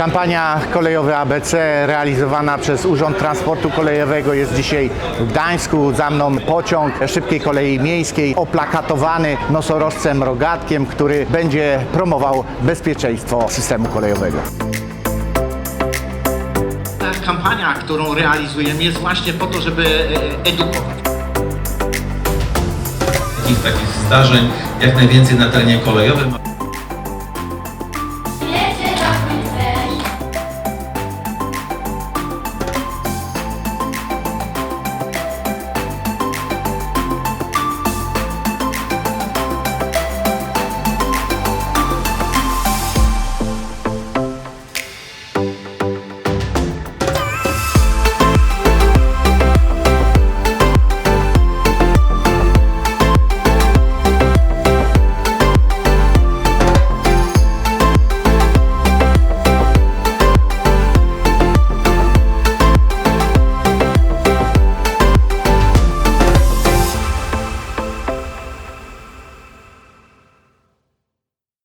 Kampania kolejowa ABC realizowana przez Urząd Transportu Kolejowego jest dzisiaj w Gdańsku. Za mną pociąg szybkiej kolei miejskiej oplakatowany nosorożcem rogatkiem, który będzie promował bezpieczeństwo systemu kolejowego. Ta kampania, którą realizujemy jest właśnie po to, żeby e, edukować. takich zdarzeń jak najwięcej na terenie kolejowym.